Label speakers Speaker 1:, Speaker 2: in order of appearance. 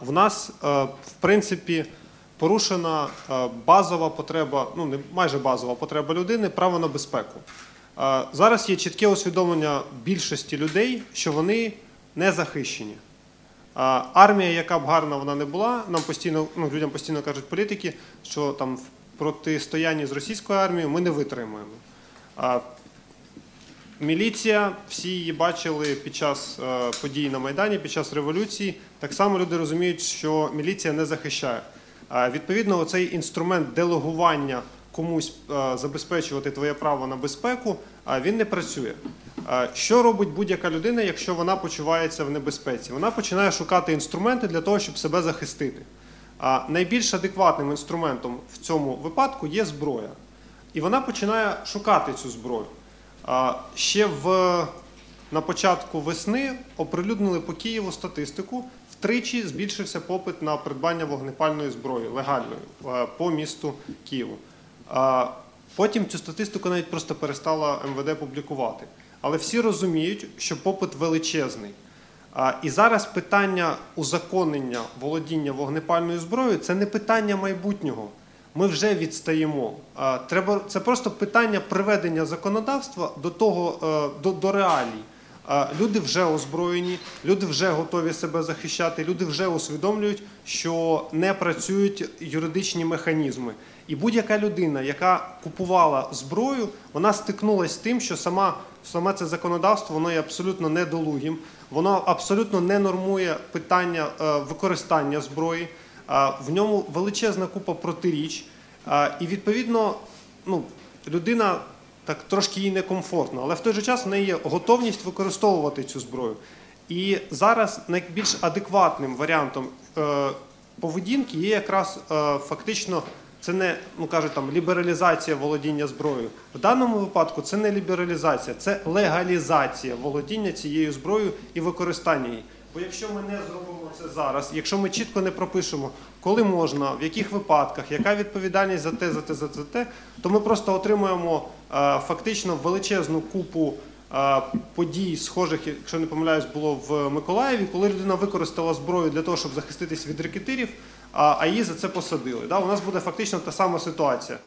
Speaker 1: В нас, е, в принципі, порушена е, базова потреба, ну не майже базова потреба людини право на безпеку. Е, Зараз є чітке усвідомлення більшості людей, що вони не захищені. Армія, яка б гарна вона не була, нам постійно ну, людям постійно кажуть політики, що там в протистоянні з російською армією ми не витримуємо. Міліція, всі її бачили під час е, подій на Майдані, під час революції. Так само люди розуміють, що міліція не захищає. Відповідно, оцей інструмент делегування комусь е, забезпечувати твоє право на безпеку, він не працює. Що робить будь-яка людина, якщо вона почувається в небезпеці? Вона починає шукати інструменти для того, щоб себе захистити. Найбільш адекватним інструментом в цьому випадку є зброя. І вона починає шукати цю зброю. Ще в, на початку весни оприлюднили по Києву статистику. Втричі збільшився попит на придбання вогнепальної зброї легальної е, по місту Києву. Потім цю статистику навіть просто перестала МВД публікувати. Але всі розуміють, що попит величезний. І зараз питання узаконення володіння вогнепальною зброєю це не питання майбутнього. Ми вже відстаємо. Треба це просто питання приведення законодавства до того е, до, до реалій. Люди вже озброєні, люди вже готові себе захищати, люди вже усвідомлюють, що не працюють юридичні механізми. І будь-яка людина, яка купувала зброю, вона стикнулася з тим, що сама, саме це законодавство воно є абсолютно недолугим, воно абсолютно не нормує питання е, використання зброї. В ньому величезна купа протиріч. І відповідно, ну, людина так трошки їй некомфортно, але в той же час в неї є готовність використовувати цю зброю. І зараз найбільш адекватним варіантом е, поведінки є якраз е, фактично. Це не ну кажуть там лібералізація володіння зброєю. В даному випадку це не лібералізація, це легалізація володіння цією зброєю і використання її. Бо якщо ми не зробимо це зараз, якщо ми чітко не пропишемо, коли можна, в яких випадках, яка відповідальність за те, за те, за те, за те, то ми просто отримуємо е, фактично величезну купу е, подій, схожих, якщо не помиляюсь, було в Миколаєві, коли людина використала зброю для того, щоб захиститись від рекетирів, а її за це посадили. У нас буде фактично та сама ситуація.